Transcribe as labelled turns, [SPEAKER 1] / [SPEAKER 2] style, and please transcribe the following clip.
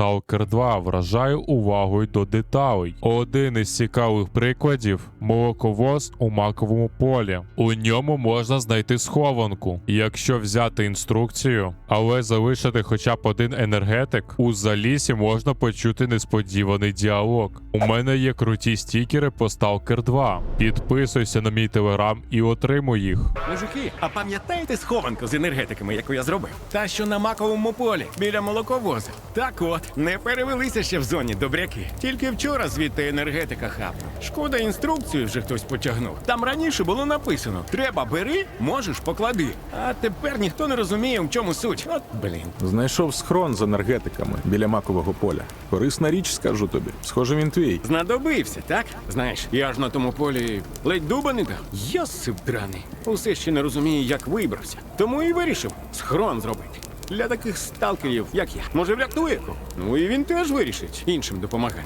[SPEAKER 1] Stalker 2 вражає увагою до деталей. Один із цікавих прикладів молоковоз у маковому полі. У ньому можна знайти схованку. Якщо взяти інструкцію, але залишити хоча б один енергетик, у залісі можна почути несподіваний діалог. У мене є круті стікери по Stalker 2. Підписуйся на мій телеграм і отримуй їх.
[SPEAKER 2] Мужики, а пам'ятаєте схованку з енергетиками, яку я зробив? Та, що на маковому полі, біля молоковоза. Так от, не перевелися ще в зоні добряки. Тільки вчора звідти енергетика хапнув. Шкода, інструкцію вже хтось потягнув. Там раніше було написано: треба бери, можеш поклади. А тепер ніхто не розуміє, в чому суть. От блін.
[SPEAKER 3] Знайшов схрон з енергетиками біля макового поля. Корисна річ, скажу тобі. Схоже, він твій.
[SPEAKER 2] Знадобився, так? Знаєш, я ж на тому полі ледь дуба не дав. Йосип драний. Усе ще не розумію, як вибрався. Тому і вирішив схрон зробити. Для таких сталкерів, як я. Може, врятує? Ну і він теж вирішить іншим допомагати.